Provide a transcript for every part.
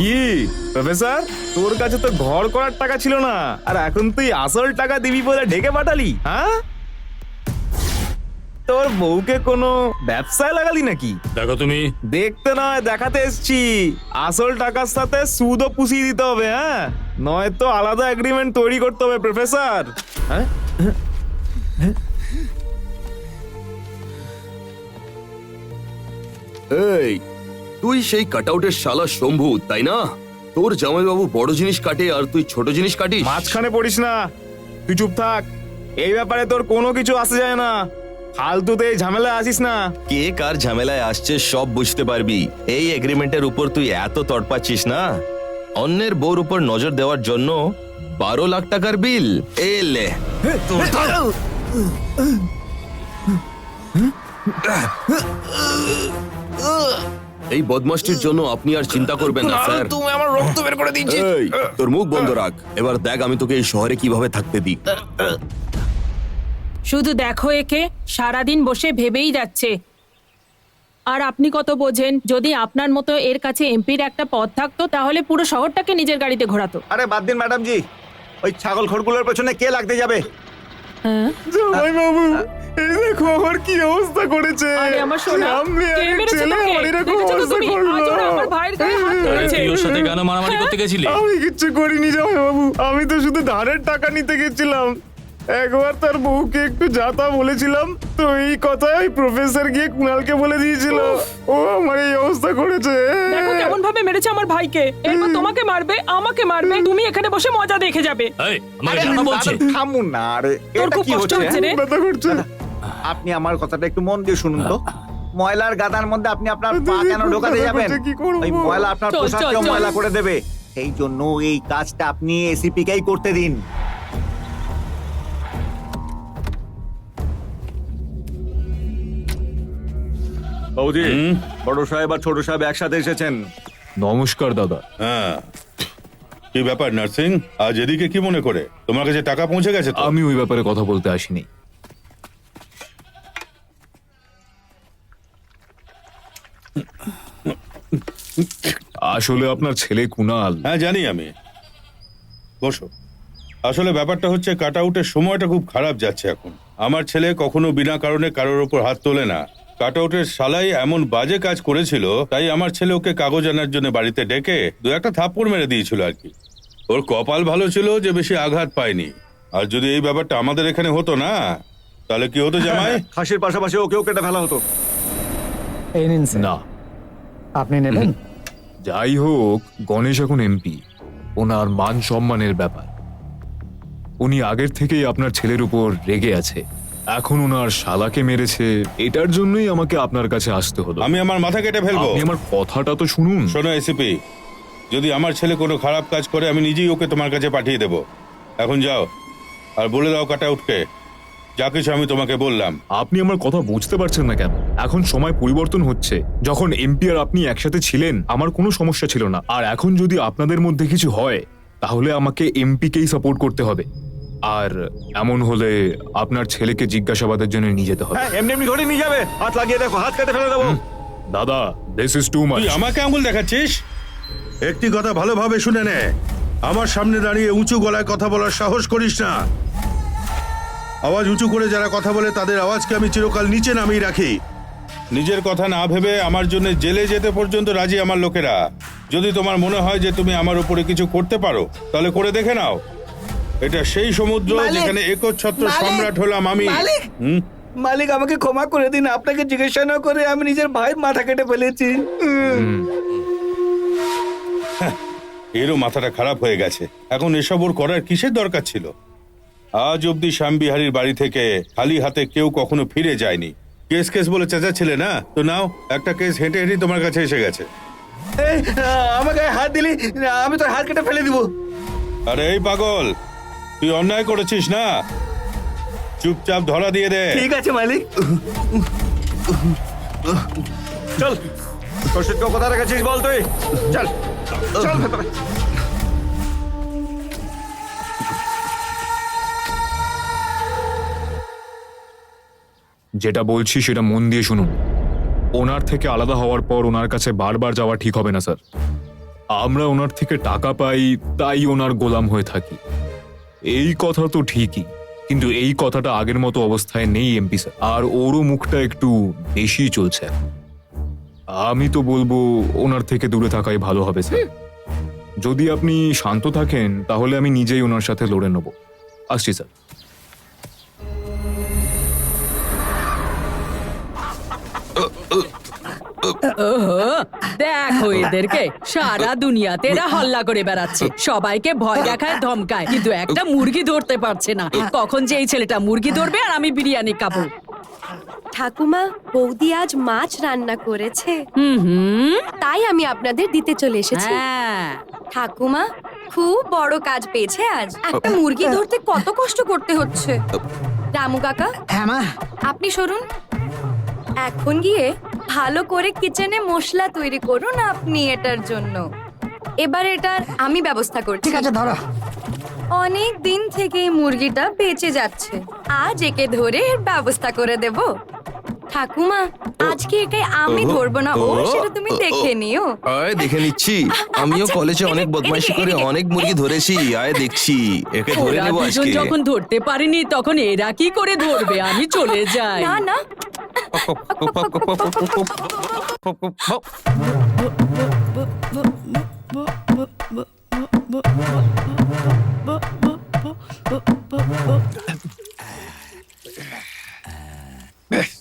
কি? প্রফেসর তোর কাছে তো ঘর করার টাকা ছিল না। আর এখন তুই আসল টাকা দিবি বলে ঢেকে পাঠালি হ্যাঁ? তোর বউকে কোনো ব্যবসায় লাগালি নাকি? দেখো তুমি। দেখতে নয় দেখাতে এসছি। আসল টাকার সাথে সুদও পুষিয়ে দিতে হবে হ্যাঁ? নয়তো আলাদা এগ্রিমেন্ট তৈরি করতে হবে প্রফেসর। হ্যাঁ? এই তুই সেই কাটআউটের শালা শম্ভু তাই না? তোর জামাইবাবু বড় জিনিস কাটে আর তুই ছোট জিনিস কাটিস? মাঝখানে পড়িস না। তুই চুপ থাক। এই ব্যাপারে তোর কোনো কিছু আসে যায় না। ফালতুতে এই ঝামেলায় আসিস না। কে কার ঝামেলায় আসছে সব বুঝতে পারবি। এই এগ্রিমেন্টের উপর তুই এত তড়পাচ্ছিস না? অন্যের বউর উপর নজর দেওয়ার জন্য বারো লাখ টাকার বিল। এলে এই বদমাসটির জন্য আপনি আর চিন্তা করবেন না স্যার। তুমি আমার রক্ত বের করে দিচ্ছি এই তোর মুখ বন্ধ রাখ। এবার দেখ আমি তোকে এই শহরে কীভাবে থাকতে দিই। শুধু দেখো একে সারাদিন বসে ভেবেই যাচ্ছে। আর আপনি কত বোঝেন যদি আপনার মতো এর কাছে এমপির একটা পদ থাকতো তাহলে পুরো শহরটাকে নিজের গাড়িতে ঘোরাতো। আরে বাদ দিন ম্যাডাম জি ওই ছাগল খড়গুলোর পেছনে কে লাগতে যাবে? হ্যাঁ? জামাই বাবু এই দেখো আমার কি অবস্থা করেছে? আরে আমার সোনা সামনে কে এক মেরেছে ছেলে তোকে? আমার এরকম দেখেছ তো অবস্থা তুমি? করল। আজ ওরা আমার ভাইয়ের গায়ে হাত তুলেছে। তুই ওর সাথে কেন মারামারি করতে গেছিলি? আমি কিচ্ছু করিনি জামাই বাবু। আমি তো শুধু ধারের টাকা নিতে গেছিলাম। একবার তার বউকে একটু যাতা বলেছিলাম তো এই কথাই প্রফেসর গিয়ে কুণালকে বলে দিয়েছিল। ও আমার এই অবস্থা করেছে। দেখো কেমন ভাবে মেরেছে আমার ভাইকে। এরপর তোমাকে মারবে আমাকে মারবে তুমি এখানে বসে মজা দেখে যাবে। এই আমাকে বলছে দাদা, থামুন না আরে তোর এটা খুব কি কষ্ট হচ্ছে? হচ্ছে রে। ব্যথা করছে। আপনি আমার কথাটা একটু মন দিয়ে শুনুন তো। ময়লার গাদার মধ্যে আপনি আপনার পা কেন ঢোকাতে যাবেন? ওই ময়লা আপনার পোশাককেও ময়লা করে দেবে। এই জন্য এই কাজটা আপনি এসিপি কেই করতে দিন। বৌদি বড় সাহেব আর ছোট সাহেব একসাথে এসেছেন। নমস্কার দাদা। হ্যাঁ। কি ব্যাপার নার্সিং? আজ এদিকে কি মনে করে? তোমার কাছে টাকা পৌঁছে গেছে তো? আমি ওই ব্যাপারে কথা বলতে আসিনি। আসলে আপনার ছেলে কুনাল হ্যাঁ জানি আমি। বসো। আসলে ব্যাপারটা হচ্ছে কাট আউটের সময়টা খুব খারাপ যাচ্ছে এখন। আমার ছেলে কখনো বিনা কারণে কারোর ওপর হাত তোলে না। কাট আউটের সালাই এমন বাজে কাজ করেছিল তাই আমার ছেলে ওকে কাগজ আনার জন্য বাড়িতে ডেকে দু একটা থাপ্পড় মেরে দিয়েছিল আর কি। ওর কপাল ভালো ছিল যে বেশি আঘাত পায়নি। আর যদি এই ব্যাপারটা আমাদের এখানে হতো না তাহলে কি হতো জামাই? ফাঁসির পাশাপাশি ওকেও কেটে ফেলা হতো। এই নিন না। আপনি নেবেন? যাই হোক গণেশ এখন এমপি ওনার মান সম্মানের ব্যাপার। উনি আগের থেকেই আপনার ছেলের উপর রেগে আছে। এখন ওনার শালাকে মেরেছে এটার জন্যই আমাকে আপনার কাছে আসতে হলো। আমি আমার মাথা কেটে ফেলব। আপনি আমার কথাটা তো শুনুন। শোনো এসিপি যদি আমার ছেলে কোনো খারাপ কাজ করে আমি নিজেই ওকে তোমার কাছে পাঠিয়ে দেব। এখন যাও আর বলে দাও কাটা উঠকে যা কিছু আমি তোমাকে বললাম। আপনি আমার কথা বুঝতে পারছেন না কেন? এখন সময় পরিবর্তন হচ্ছে। যখন এমপি আর আপনি একসাথে ছিলেন আমার কোনো সমস্যা ছিল না। আর এখন যদি আপনাদের মধ্যে কিছু হয় তাহলে আমাকে এমপিকেই সাপোর্ট করতে হবে। আর এমন হলে আপনার ছেলেকে জিজ্ঞাসাবাদের জন্য নিয়ে যেতে হবে। হ্যাঁ এমনি এমনি ধরে নিয়ে যাবে। হাত লাগিয়ে দেখো হাত কেটে ফেলে দেবো। দাদা দিস ইজ টু মাচ তুই আমাকে আঙুল দেখাচ্ছিস? একটি কথা ভালোভাবে শুনে নে। আমার সামনে দাঁড়িয়ে উঁচু গলায় কথা বলার সাহস করিস না। আওয়াজ উঁচু করে যারা কথা বলে তাদের আওয়াজকে আমি চিরকাল নিচে নামিয়ে রাখি। নিজের কথা না ভেবে আমার জন্য জেলে যেতে পর্যন্ত রাজি আমার লোকেরা। যদি তোমার মনে হয় যে তুমি আমার উপরে কিছু করতে পারো তাহলে করে দেখে নাও। এটা সেই সমুদ্র যেখানে একচ্ছত্র সম্রাট হলাম আমি। হুম? মালিক আমাকে ক্ষমা করে দিন আপনাকে জিজ্ঞাসা না করে আমি নিজের ভাইয়ের মাথা কেটে ফেলেছি। এরও মাথাটা খারাপ হয়ে গেছে। এখন এসব ওর করার কিসের দরকার ছিল? আজ অব্দি শ্যামবিহারীর বাড়ি থেকে খালি হাতে কেউ কখনো ফিরে যায়নি। কেস কেস বলে চেঁচাচ্ছিলে না? তো নাও একটা কেস হেঁটে হেঁটে তোমার কাছে এসে গেছে। আমাকে হাত দিলি আমি তোর হাত কেটে ফেলে দিব। আরে এই পাগল তুই অন্যায় করেছিস না? চুপচাপ ধরা দিয়ে দে। ঠিক আছে মালিক। চল তোর সাথে কথা রেখেছিস বল তুই। চল চল ভেতরে। যেটা বলছি সেটা মন দিয়ে শুনুন। ওনার থেকে আলাদা হওয়ার পর ওনার কাছে বারবার যাওয়া ঠিক হবে না, স্যার। আমরা ওনার থেকে টাকা পাই, তাই ওনার গোলাম হয়ে থাকি। এই কথা তো ঠিকই, কিন্তু এই কথাটা আগের মতো অবস্থায় নেই, এমপি স্যার। আর ওরও মুখটা একটু বেশি চলছে। আমি তো বলব ওনার থেকে দূরে থাকাই ভালো হবে, স্যার। যদি আপনি শান্ত থাকেন, তাহলে আমি নিজেই ওনার সাথে লড়ে নেব। আসছি, স্যার। দেখো এদেরকে। সারা দুনিয়াতে এরা হল্লা করে বেড়াচ্ছে। সবাইকে ভয় দেখায় ধমকায়। কিন্তু একটা মুরগি ধরতে পারছে না। কখন যে এই ছেলেটা মুরগি ধরবে আর আমি বিরিয়ানি খাব। ঠাকুমা বৌদি আজ মাছ রান্না করেছে। তাই আমি আপনাদের দিতে চলে এসেছি। হ্যাঁ। ঠাকুমা খুব বড় কাজ পেয়েছে আজ। একটা মুরগি ধরতে কত কষ্ট করতে হচ্ছে। রামু কাকা হ্যাঁ আপনি সরুন। এখন গিয়ে ভালো করে কিচেনে মশলা তৈরি করুন আপনি এটার জন্য। এবার এটার আমি ব্যবস্থা করছি। ঠিক আছে ধরো। অনেক দিন থেকে এই মুরগিটা বেঁচে যাচ্ছে। আজ একে ধরে এর ব্যবস্থা করে দেব। ঠাকুমা আজকে একে আমি ধরবো না। ও সেটা তুমি দেখে নিও। আয় দেখে নিচ্ছি। আমিও আচ্ছা, কলেজে অনেক বদমাইশি করে অনেক মুরগি ধরেছি। আয় দেখছি। একে ধরে ওরা নেব দুজন আজকে। যখন ধরতে পারেনি তখন এরা কি করে ধরবে? আমি চলে যাই। না না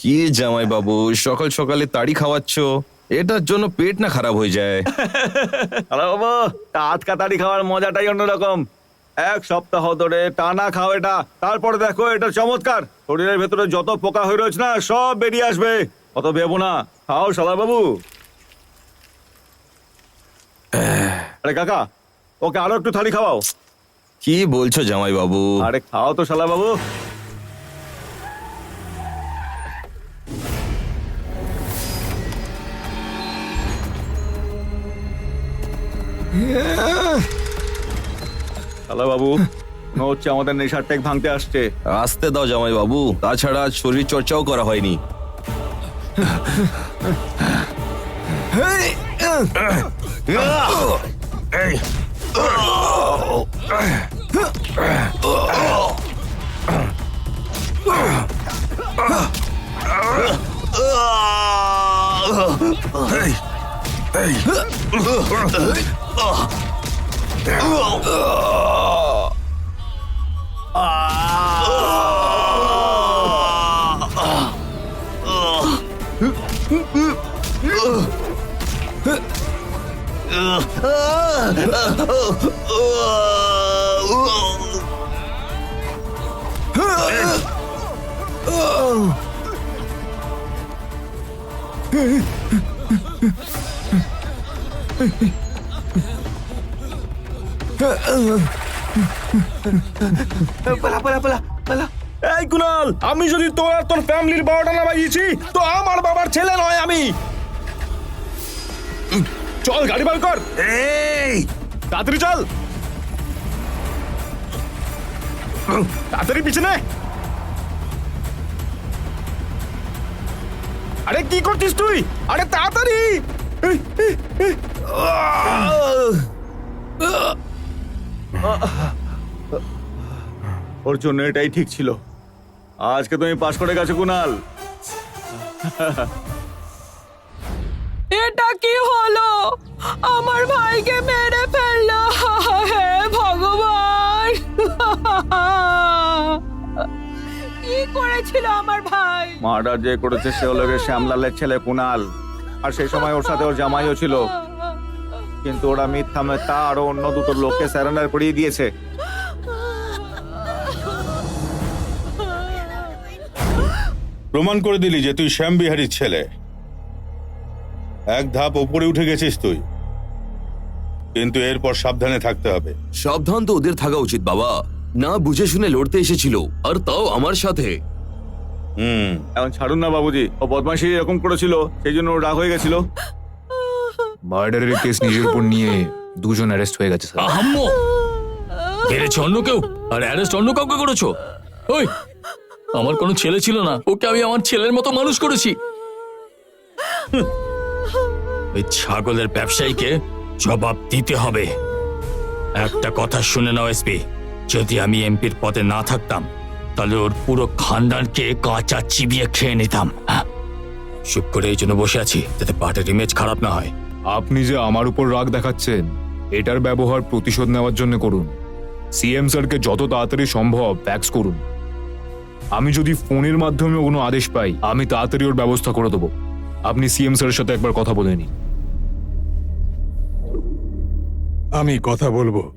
কি জামাই বাবু সকাল সকালে তাড়ি খাওয়াচ্ছ? এটার জন্য পেট না খারাপ হয়ে যায়। বাবা টাটকা তাড়ি খাওয়ার মজাটাই অন্যরকম। এক সপ্তাহ ধরে টানা খাও এটা। তারপরে দেখো এটা চমৎকার। শরীরের ভেতরে যত পোকা হয়ে রয়েছে না সব বেরিয়ে আসবে। অত ভেবো না। খাও শালা বাবু আরে কাকা ওকে আরও একটু থালি খাওয়াও। কি বলছো জামাই বাবু আরে খাও তো শালা বাবু শালা বাবু মনে হচ্ছে আমাদের নেশার টেক ভাঙতে আসছে। আসতে দাও জামাই বাবু তাছাড়া আজ শরীর চর্চাও করা হয়নি। 嗯 嗯呃呃呃呃呃呃呃呃呃呃 এই কুনাল আমি যদি তোর আর তোর ফ্যামিলির বারোটা না বাজিয়েছি তো আমার বাবার ছেলে নয় আমি। চল গাড়ি বার কর। এই। তাড়াতাড়ি চল। তাড়াতাড়ি পিছনে। আরে কি করছিস তুই? আরে তাড়াতাড়ি। ওর জন্য এটাই ঠিক ছিল। আজকে তুমি পাশ করে গেছো কুনাল। এটা কি হলো? আমার ভাইকে মেরে ফেলল। হে ভগবান! কি করেছিল আমার ভাই? মার্ডার যে করেছে সে হলো গিয়ে শ্যামলালের ছেলে কুনাল। আর সেই সময় ওর সাথে ওর জামাইও ছিল। কিন্তু ওরা মিথ্যা মেথ্যা আরও অন্য দুটো লোককে স্যারেন্ডার করিয়ে দিয়েছে। প্রমাণ করে দিলি যে তুই শ্যাম বিহারীর ছেলে। এক ধাপ ওপরে উঠে গেছিস তুই। কিন্তু এরপর সাবধানে থাকতে হবে। সাবধান তো ওদের থাকা উচিত বাবা। না বুঝে শুনে লড়তে এসেছিল আর তাও আমার সাথে। হুম। এখন ছাড়ুন না বাবুজি ও বদমাইশি এরকম করেছিল সেই জন্য ও রাগ হয়ে গেছিল। মার্ডারের কেস নিজের উপর নিয়ে দুজন অ্যারেস্ট হয়ে গেছে স্যার। আহাম্মো! মেরেছে অন্য কেউ আর অ্যারেস্ট অন্য কাউকে করেছ? ওই! আমার কোনো ছেলে ছিল না। ওকে আমি আমার ছেলের মতো মানুষ করেছি। ওই ছাগলের ব্যবসায়ীকে জবাব দিতে হবে। একটা কথা শুনে নাও এসপি যদি আমি এমপির পদে না থাকতাম তাহলে ওর পুরো খানদানকে কাঁচা চিবিয়ে খেয়ে নিতাম। হ্যাঁ। চুপ করে এই জন্য বসে আছি যাতে পার্টির ইমেজ খারাপ না হয়। আপনি যে আমার উপর রাগ দেখাচ্ছেন এটার ব্যবহার প্রতিশোধ নেওয়ার জন্য করুন। সিএম স্যারকে যত তাড়াতাড়ি সম্ভব ফ্যাক্স করুন। আমি যদি ফোনের মাধ্যমে কোনো আদেশ পাই, আমি তাড়াতাড়ি ওর ব্যবস্থা করে দেবো। আপনি সিএম স্যারের সাথে একবার কথা বলে নিন। আমি কথা বলব।